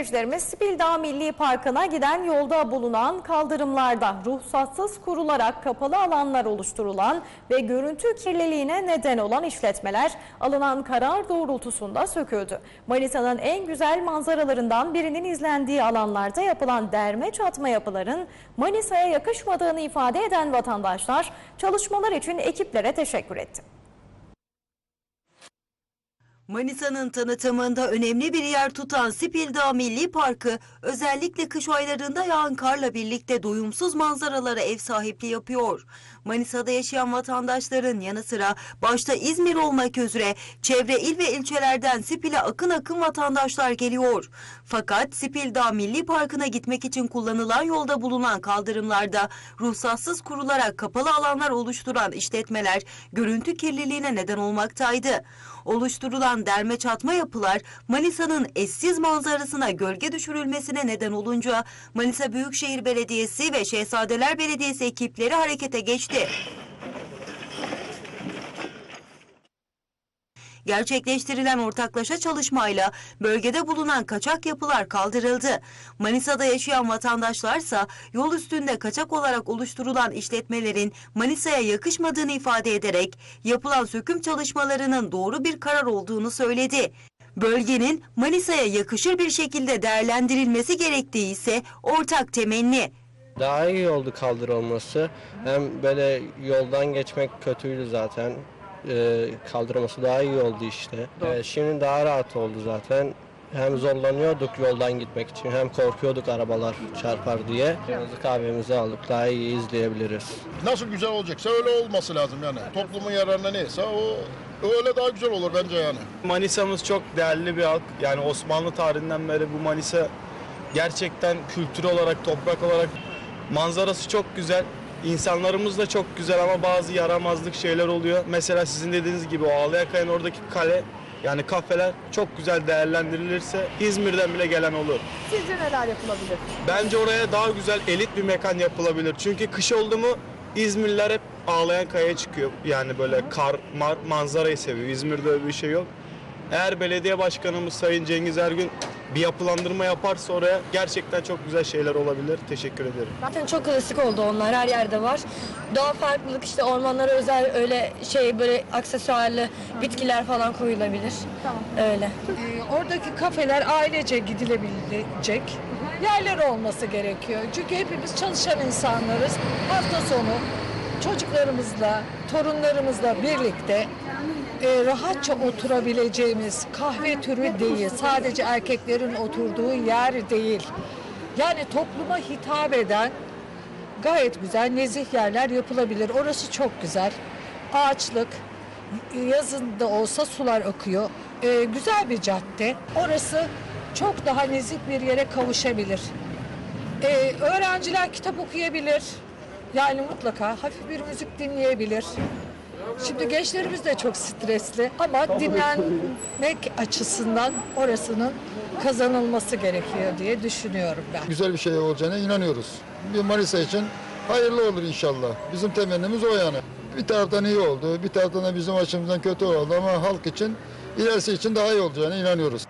Seyircilerimiz Spildağ Milli Parkı'na giden yolda bulunan kaldırımlarda ruhsatsız kurularak kapalı alanlar oluşturulan ve görüntü kirliliğine neden olan işletmeler alınan karar doğrultusunda söküldü. Manisa'nın en güzel manzaralarından birinin izlendiği alanlarda yapılan derme çatma yapıların Manisa'ya yakışmadığını ifade eden vatandaşlar çalışmalar için ekiplere teşekkür etti. Manisa'nın tanıtımında önemli bir yer tutan Spildağ Milli Parkı özellikle kış aylarında yağan karla birlikte doyumsuz manzaralara ev sahipliği yapıyor. Manisa'da yaşayan vatandaşların yanı sıra başta İzmir olmak üzere çevre il ve ilçelerden Spil'e akın akın vatandaşlar geliyor. Fakat Spildağ Milli Parkı'na gitmek için kullanılan yolda bulunan kaldırımlarda ruhsatsız kurularak kapalı alanlar oluşturan işletmeler görüntü kirliliğine neden olmaktaydı. Oluşturulan derme çatma yapılar Manisa'nın eşsiz manzarasına gölge düşürülmesine neden olunca Manisa Büyükşehir Belediyesi ve Şehzadeler Belediyesi ekipleri harekete geçti. Gerçekleştirilen ortaklaşa çalışmayla bölgede bulunan kaçak yapılar kaldırıldı. Manisa'da yaşayan vatandaşlarsa yol üstünde kaçak olarak oluşturulan işletmelerin Manisa'ya yakışmadığını ifade ederek yapılan söküm çalışmalarının doğru bir karar olduğunu söyledi. Bölgenin Manisa'ya yakışır bir şekilde değerlendirilmesi gerektiği ise ortak temenni. Daha iyi oldu kaldırılması. Hem böyle yoldan geçmek kötüydü zaten. Ee, kaldırılması daha iyi oldu işte. Ee, şimdi daha rahat oldu zaten. Hem zorlanıyorduk yoldan gitmek için hem korkuyorduk arabalar çarpar diye. Kırmızı kahvemizi aldık daha iyi izleyebiliriz. Nasıl güzel olacaksa öyle olması lazım yani. Toplumun yararına neyse o öyle daha güzel olur bence yani. Manisa'mız çok değerli bir halk. Yani Osmanlı tarihinden beri bu Manisa gerçekten kültür olarak, toprak olarak manzarası çok güzel. İnsanlarımız da çok güzel ama bazı yaramazlık şeyler oluyor. Mesela sizin dediğiniz gibi o Ağlayakaya'nın oradaki kale yani kafeler çok güzel değerlendirilirse İzmir'den bile gelen olur. Sizce neler yapılabilir? Bence oraya daha güzel elit bir mekan yapılabilir. Çünkü kış oldu mu İzmirliler hep ağlayan kayaya çıkıyor. Yani böyle kar, mar, manzarayı seviyor. İzmir'de öyle bir şey yok. Eğer belediye başkanımız Sayın Cengiz Ergün bir yapılandırma yaparsa oraya gerçekten çok güzel şeyler olabilir. Teşekkür ederim. Zaten çok klasik oldu onlar her yerde var. Doğa farklılık işte ormanlara özel öyle şey böyle aksesuarlı bitkiler falan koyulabilir. Tamam. Öyle. Ee, oradaki kafeler ailece gidilebilecek yerler olması gerekiyor. Çünkü hepimiz çalışan insanlarız. Hafta sonu çocuklarımızla, torunlarımızla birlikte e, rahatça oturabileceğimiz kahve türü değil. Sadece erkeklerin oturduğu yer değil. Yani topluma hitap eden gayet güzel nezih yerler yapılabilir. Orası çok güzel. Ağaçlık, yazın da olsa sular akıyor. Ee, güzel bir cadde. Orası çok daha nezih bir yere kavuşabilir. Ee, öğrenciler kitap okuyabilir. Yani mutlaka hafif bir müzik dinleyebilir. Şimdi gençlerimiz de çok stresli ama dinlenmek açısından orasının kazanılması gerekiyor diye düşünüyorum ben. Güzel bir şey olacağına inanıyoruz. Bir Manisa için hayırlı olur inşallah. Bizim temennimiz o yani. Bir taraftan iyi oldu, bir taraftan da bizim açımızdan kötü oldu ama halk için ilerisi için daha iyi olacağına inanıyoruz.